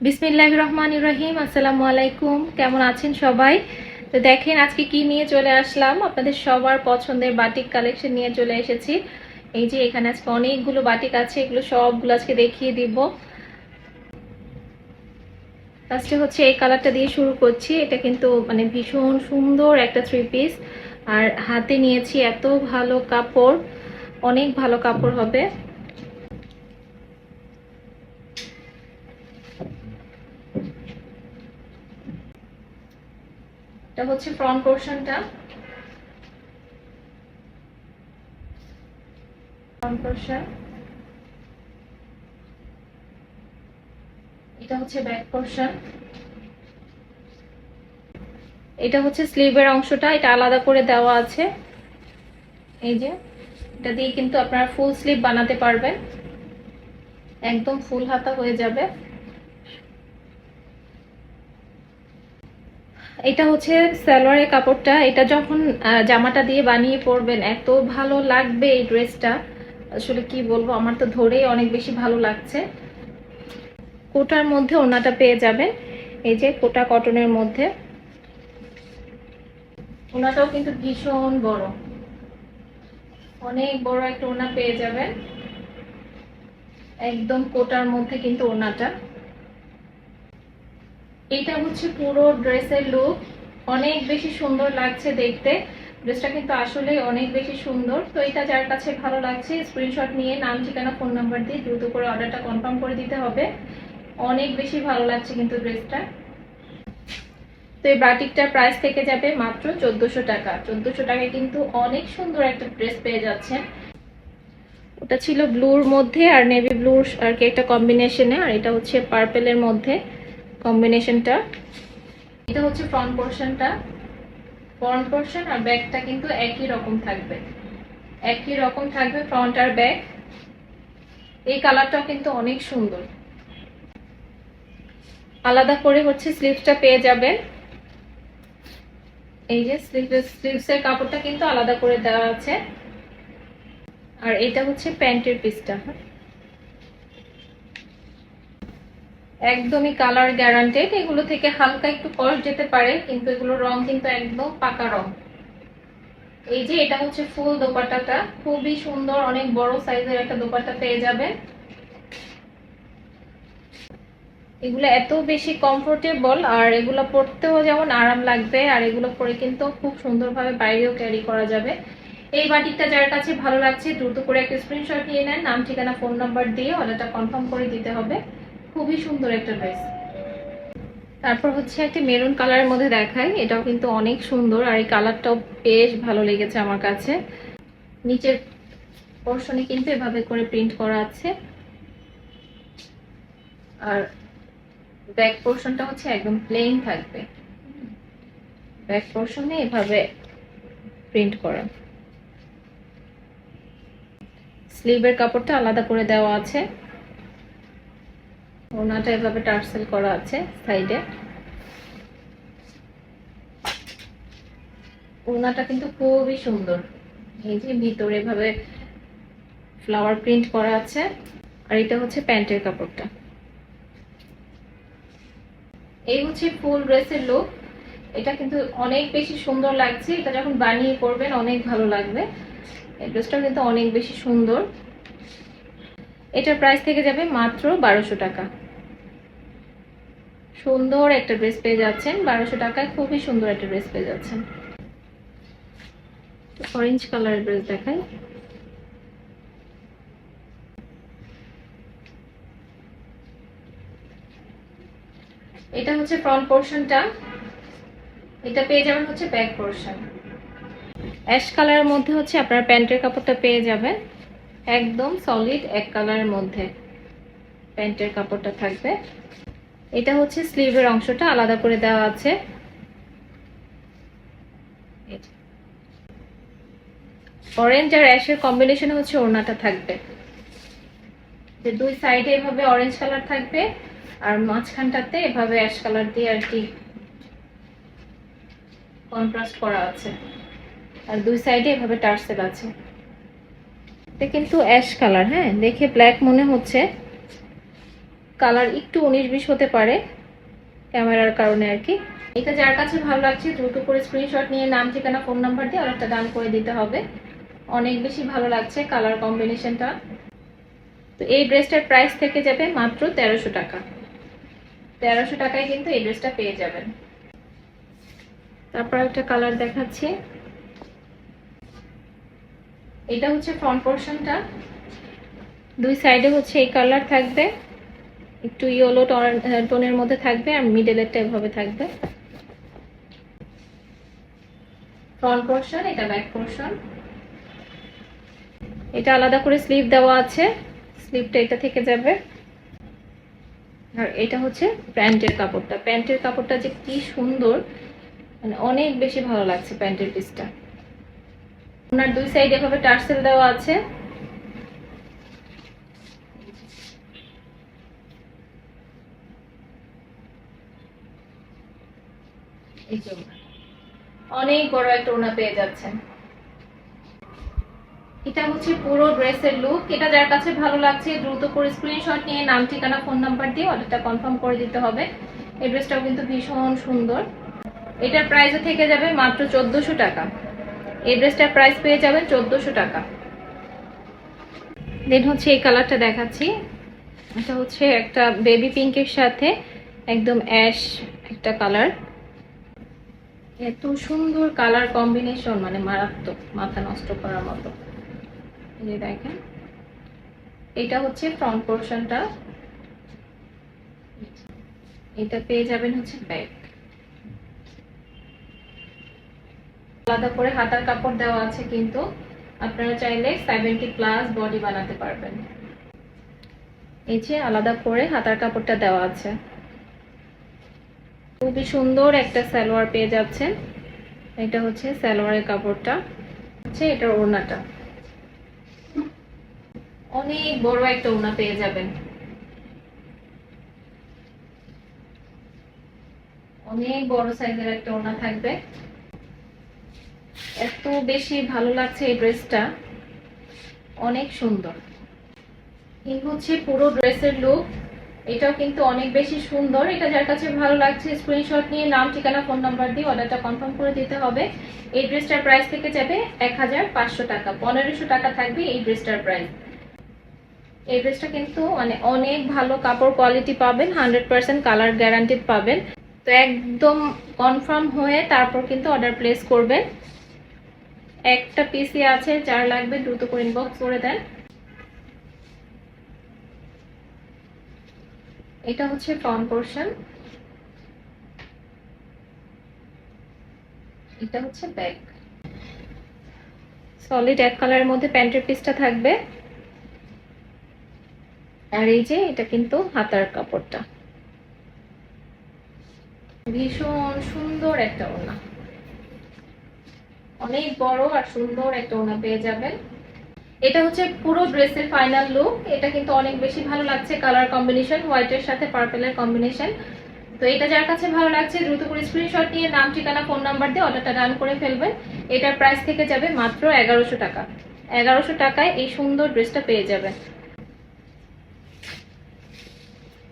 বিসমিল্লাহ রহমান রহিম, আসসালামু আলাইকুম। কেমন আছেন সবাই? তো দেখেন আজকে কি নিয়ে চলে আসলাম? আপনাদের সবার পছন্দের বাটিক কালেকশন নিয়ে চলে এসেছি। এই যে এখানে আজকে অনেকগুলো বাটিক আছে, এগুলো সবগুলো আজকে দেখিয়ে দিব। ফার্স্টে হচ্ছে এই কালারটা দিয়ে শুরু করছি। এটা কিন্তু মানে ভীষণ সুন্দর একটা থ্রি পিস আর হাতে নিয়েছি এত ভালো কাপড়, অনেক ভালো কাপড় হবে। এটা হচ্ছে ফ্রন্ট পোর্শনটা ফ্রন্ট পোর্শন এটা হচ্ছে ব্যাক পোর্শন এটা হচ্ছে স্লিভের অংশটা, এটা আলাদা করে দেওয়া আছে। এই যে, এটা দিয়ে কিন্তু আপনারা ফুল স্লিভ বানাতে পারবেন। একদম ফুল হাতা হয়ে যাবে। এটা হচ্ছে সালোয়ারের কাপড়টা। এটা যখন জামাটা দিয়ে বানিয়ে পরবেন, এত ভালো লাগবে এই ড্রেসটা। আসলে কি বলব, আমার তো ধরেই অনেক বেশি ভালো লাগছে। কোটার মধ্যে ওনাটা পেয়ে যাবেন, এই যে কোটা কটনের মধ্যে। ওনাটাও কিন্তু ভীষণ বড়। অনেক বড় একটা ওনা পেয়ে যাবেন। একদম কোটার মধ্যে কিন্তু ওনাটা। এটা হচ্ছে পুরো ড্রেসের লুক অনেক বেশি সুন্দর লাগছে দেখতে। ড্রেসটা কিন্তু আসলে অনেক বেশি সুন্দর। তো এটা যার কাছে ভালো লাগছে স্ক্রিনশট নিয়ে নাম, ঠিকানা ফোন নাম্বার দিয়ে দ্রুত করে অর্ডারটা কনফার্ম করে দিতে হবে। অনেক বেশি ভালো লাগছে কিন্তু ড্রেসটা তো এই বাটিকটার প্রাইস থেকে যাবে মাত্র চোদ্দোশো টাকা। চোদ্দোশো টাকায় কিন্তু অনেক সুন্দর একটা ড্রেস পেয়ে যাচ্ছেন। ওটা ছিল ব্লুর মধ্যে আর নেভি ব্লুর আর কি একটা কম্বিনেশনে আর এটা হচ্ছে পার্পেলের মধ্যে। কম্বিনেশনটা। এটা হচ্ছে ফ্রন্ট পোর্শনটা ফ্রন্ট পোর্শন আর ব্যাকটা কিন্তু একই রকম থাকবে। একই রকম থাকবে ফ্রন্ট আর ব্যাক এই কালারটাও কিন্তু অনেক সুন্দর। আলাদা করে হচ্ছে স্লিভসটা পেয়ে যাবেন। এই যে স্লিভসের কাপড়টা কিন্তু আলাদা করে দেওয়া আছে। আর এটা হচ্ছে প্যান্টের পিসটা একদমই কালার গ্যারান্টেড এগুলো থেকে হালকা একটু কস্ট যেতে পারে, কিন্তু এগুলোর রং কিন্তু একদম পাকা রং। এই যে এটা হচ্ছে ফুল দোপাট্টাটা। খুবই সুন্দর, অনেক বড় সাইজের একটা দোপাট্টা পেয়ে যাবে। এগুলো এত বেশি কমফোর্টেবল আর এগুলো পরতেও যেমন আরাম লাগবে, আর এগুলো পরে কিন্তু খুব সুন্দরভাবে বাইরেও ক্যারি করা যাবে। এই বাটিকটা যার কাছে ভালো লাগছে, দ্রুত করে একটা স্ক্রিনশট নিয়ে নেন। নাম, ঠিকানা ফোন নাম্বার দিয়ে অর্ডারটা কনফার্ম করে দিতে হবে। খুবই সুন্দর একটা ড্রেস। তারপর হচ্ছে একটা মেরুন কালারের মধ্যে দেখাই, এটাও কিন্তু অনেক সুন্দর আর এই কালারটাও বেশ ভালো লেগেছে আমার কাছে। নিচের পোর্শনে কিন্তু এভাবে করে প্রিন্ট করা আছে। আর ব্যাক পোর্শনটা হচ্ছে একদম প্লেন থাকবে। ব্যাক পোর্শনে এভাবে প্রিন্ট করা। স্লিভের কাপড়টা আলাদা করে দেওয়া আছে। ওনাটা এভাবে টার্সেল করা আছে সাইডে। ওনাটা কিন্তু খুবই সুন্দর। এই যে ভিতরে এভাবে ফ্লাওয়ার প্রিন্ট করা আছে, আর এটা হচ্ছে প্যান্টের কাপড়টা। এই হচ্ছে ফুল ড্রেসের লুক এটা কিন্তু অনেক বেশি সুন্দর লাগছে। এটা যখন বানিয়ে করবেন অনেক ভালো লাগবে। এই ড্রেসটা কিন্তু অনেক বেশি সুন্দর। এটার প্রাইস থেকে যাবে মাত্র বারোশো টাকা। সুন্দর একটা ড্রেস পেয়ে যাচ্ছেন। বারোশো টাকায় খুবই সুন্দর একটা ড্রেস পেয়ে যাচ্ছেন। অরেঞ্জ কালারের ড্রেস দেখাই। এটা হচ্ছে ফ্রন্ট পোর্শনটা এটা পেয়ে যাবেন হচ্ছে ব্যাক পোর্শন অ্যাশ কালারের মধ্যে হচ্ছে আপনার প্যান্টের কাপড়টা পেয়ে যাবেন। একদম সলিড এক কালারের মধ্যে প্যান্টের কাপড়টা থাকবে। এটা হচ্ছে স্লিভের অংশটা, আলাদা করে দেওয়া আছে। অরেঞ্জ আর অ্যাশের কম্বিনেশনে হচ্ছে ওড়নাটা থাকবে। যে দুই সাইডে এভাবে অরেঞ্জ কালার থাকবে আর মাঝখানটাতে এভাবে অ্যাশ কালার দিয়ে আর কি কন্ট্রাস্ট করা আছে। আর দুই সাইডে এভাবে টার্সেল আছে। এটা কিন্তু অ্যাশ কালার হ্যাঁ? দেখে ব্ল্যাক মনে হচ্ছে। কালার একটু উনিশ বিশ হতে পারে ক্যামেরার কারণে আর কি। এটা যার কাছে ভালো লাগছে, দ্রুত করে স্ক্রিনশট নিয়ে নাম, ঠিকানা ফোন নাম্বার দিয়ে অর্ডারটা ডান করে দিতে হবে। অনেক বেশি ভালো লাগছে কালার কম্বিনেশনটা তো এই ড্রেসটার প্রাইস থেকে যাবে মাত্র তেরোশো টাকা। তেরোশো টাকায় কিন্তু এই ড্রেসটা পেয়ে যাবেন। তারপর একটা কালার দেখাচ্ছি। এটা হচ্ছে ফ্রন্ট পোর্শনটা দুই সাইডে হচ্ছে এই কালার থাকবে, একটু ইয়েলো টোনের মধ্যে থাকবে আর মিডলেরটা এভাবে থাকবে। ফ্রন্ট পোর্শন এটা ব্যাক পোর্শন এটা আলাদা করে স্লিভ দেওয়া আছে স্লিভটা এটা থেকে যাবে। আর এটা হচ্ছে প্যান্টের কাপড়টা। প্যান্টের কাপড়টা যে কি সুন্দর মানে অনেক বেশি ভালো লাগছে প্যান্টের পিসটা ওনার দুই সাইড এভাবে টার্সেল দেওয়া আছে। অনেক বড় একটা ওড়না পেয়ে যাচ্ছেন। এটা হচ্ছে পুরো ড্রেসের লুক এটা যার কাছে ভালো লাগছে, দ্রুত করে স্ক্রিনশট নিয়ে নাম, ঠিকানা ফোন নাম্বার দিয়ে অর্ডারটা কনফার্ম করে দিতে হবে। এই ড্রেসটাও কিন্তু ভীষণ সুন্দর। এটার প্রাইসও থেকে যাবে মাত্র চোদ্দোশো টাকা। এই ড্রেসটার প্রাইস পেয়ে যাবেন চোদ্দোশো টাকা। দেন হচ্ছে এই কালারটা দেখাচ্ছি। এটা হচ্ছে একটা বেবি পিঙ্কের সাথে একদম অ্যাশ একটা কালার। এত সুন্দর কালার কম্বিনেশন মানে মারাত্মক, মাথা নষ্ট করার মতো। দেখেন, এটা হচ্ছে ফ্রন্ট পোর্শনটা এটা পেয়ে যাবেন হচ্ছে ব্যাক আলাদা করে হাতার কাপড় দেওয়া আছে কিন্তু আপনারা চাইলে সেভেন্টি প্লাস বডি বানাতে পারবেন। এই যে আলাদা করে হাতার কাপড়টা দেওয়া আছে। খুবই সুন্দর একটা সালোয়ার পেয়ে যাচ্ছেন। এটা হচ্ছে সালোয়ারের কাপড়টা। হচ্ছে এটার ওড়নাটা। অনেক বড় একটা ওড়না পেয়ে যাবেন। অনেক বড় সাইজের একটা ওড়না থাকবে। এত বেশি ভালো লাগছে এই ড্রেসটা। অনেক সুন্দর। এই হচ্ছে পুরো ড্রেসের লুক এটাও কিন্তু অনেক বেশি সুন্দর। এটা যার কাছে ভালো লাগছে স্ক্রিনশট নিয়ে নাম, ঠিকানা ফোন নাম্বার দিয়ে অর্ডারটা কনফার্ম করে দিতে হবে। এই ড্রেসটার প্রাইস থেকে যাবে এক হাজার পাঁচশো টাকা। পনেরোশো টাকা থাকবে এই ড্রেসটার প্রাইস এই ড্রেসটা কিন্তু মানে অনেক ভালো কাপড় কোয়ালিটি পাবেন হান্ড্রেড পার্সেন্ট কালার গ্যারান্টিড পাবেন। তো একদম কনফার্ম হয়ে তারপর কিন্তু অর্ডার প্লেস করবেন। একটা পিসি আছে, যার লাগবে দ্রুত করে ইনবক্স করে দেন। এটা হচ্ছে ফ্রন্ট পোর্শন এটা হচ্ছে ব্যাক সলিড এক কালারের মধ্যে প্যান্টের পিসটা থাকবে। আর এই যে, এটা কিন্তু হাতার কাপড়টা। ভীষণ সুন্দর একটা ওনা অনেক বড় আর সুন্দর একটা ওনা পেয়ে যাবেন। এটা হচ্ছে পুরো ড্রেসের ফাইনাল লুক এটা কিন্তু অনেক বেশি ভালো লাগছে কালার কম্বিনেশন হোয়াইটের সাথে পার্পেলের কম্বিনেশন তো এটা যার কাছে ভালো লাগছে, দ্রুত করে স্ক্রিনশট নিয়ে নাম, ঠিকানা ফোন নাম্বার দিয়ে অর্ডারটা ডান করে ফেলবেন। এটার প্রাইস থেকে যাবে মাত্র এগারোশো টাকা। এগারোশো টাকায় এই সুন্দর ড্রেসটা পেয়ে যাবেন।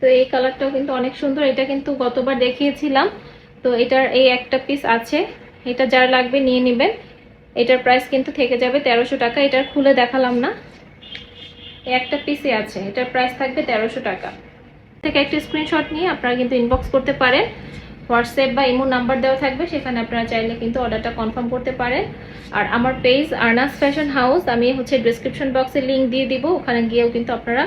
তো এই কালারটাও কিন্তু অনেক সুন্দর। এটা কিন্তু গতবার দেখিয়েছিলাম। তো এটার এই একটা পিস আছে। এটা যার লাগবে নিয়ে নেবেন। এটার প্রাইস কিন্তু থেকে যাবে তেরোশো টাকা এটার খুলে দেখালাম না। একটা পিসে আছে, এটার প্রাইস থাকবে তেরোশো টাকা। থেকে একটা স্ক্রিনশট নিয়ে আপনারা কিন্তু ইনবক্স করতে পারেন। হোয়াটসঅ্যাপ বা ইমো নাম্বার দেওয়া থাকবে, সেখানে আপনারা চাইলে কিন্তু অর্ডারটা কনফার্ম করতে পারেন। আর আমার পেজ আর্নাস ফ্যাশন হাউস আমি হচ্ছে ডিসক্রিপশন বক্সে লিঙ্ক দিয়ে দিব, ওখানে গিয়েও কিন্তু আপনারা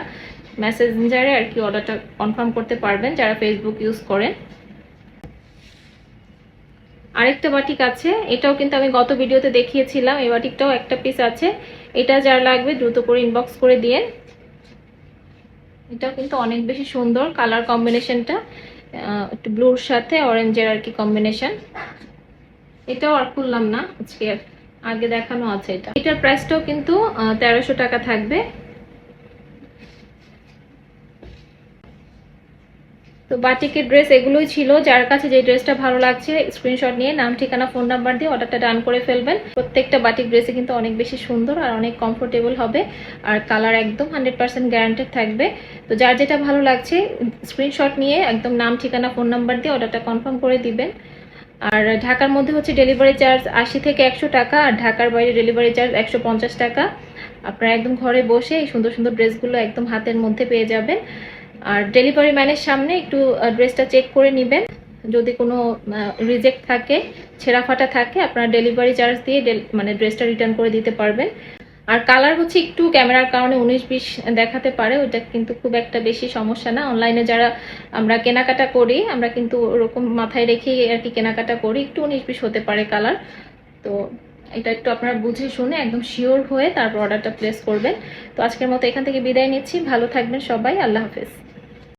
মেসেঞ্জারে আর কি অর্ডারটা কনফার্ম করতে পারবেন, যারা ফেসবুক ইউজ করেন। আরেকটা বাটিক আছে, এটাও কিন্তু আমি গত ভিডিওতে দেখিয়েছিলাম, এই বাটিকটাও একটা পিস আছে, এটা যার লাগবে দ্রুত করে ইনবক্স করে দিয়ে। এটাও কিন্তু অনেক বেশি সুন্দর কালার কম্বিনেশনটা একটু ব্লুর সাথে অরেঞ্জের আর কি কম্বিনেশন এটাও আর খুললাম না, আজকে আগে দেখানো আছে এটা। এটার প্রাইসটাও কিন্তু তেরোশো টাকা থাকবে। তো বাটিকের ড্রেস এগুলোই ছিল। যার কাছে যে ড্রেসটা ভালো লাগছে স্ক্রিনশট নিয়ে, নাম, ঠিকানা ফোন নাম্বার দিয়ে অর্ডারটা ডান করে ফেলবেন। প্রত্যেকটা বাটিক ড্রেসে কিন্তু অনেক বেশি সুন্দর আর অনেক কমফোর্টেবল হবে আর কালার একদম হান্ড্রেড পার্সেন্ট গ্যারান্টেড থাকবে। তো যার যেটা ভালো লাগছে স্ক্রিনশট নিয়ে একদম নাম, ঠিকানা ফোন নাম্বার দিয়ে অর্ডারটা কনফার্ম করে দিবেন। আর ঢাকার মধ্যে হচ্ছে ডেলিভারি চার্জ আশি থেকে একশো টাকা আর ঢাকার বাইরে ডেলিভারি চার্জ একশো পঞ্চাশ টাকা। আপনারা একদম ঘরে বসে এই সুন্দর সুন্দর ড্রেসগুলো একদম হাতের মধ্যে পেয়ে যাবেন। আর ডেলিভারি ম্যানের সামনে একটু ড্রেসটা চেক করে নেবেন। যদি কোনো রিজেক্ট থাকে ছেঁড়া ফাটা থাকে, আপনারা ডেলিভারি চার্জ দিয়ে মানে ড্রেসটা রিটার্ন করে দিতে পারবেন। আর কালার হচ্ছে একটু ক্যামেরার কারণে উনিশ বিশ দেখাতে পারে ওটা কিন্তু খুব একটা বেশি সমস্যা না। অনলাইনে যারা আমরা কেনাকাটা করি, আমরা কিন্তু ওরকম মাথায় রেখেই আর কি কেনাকাটা করি, একটু উনিশ বিশ হতে পারে কালার তো এটা একটু আপনারা বুঝে শুনে একদম শিওর হয়ে তারপর অর্ডারটা প্লেস করবেন। তো আজকের মতো এখান থেকে বিদায় নিচ্ছি। ভালো থাকবেন সবাই। আল্লাহ হাফেজ।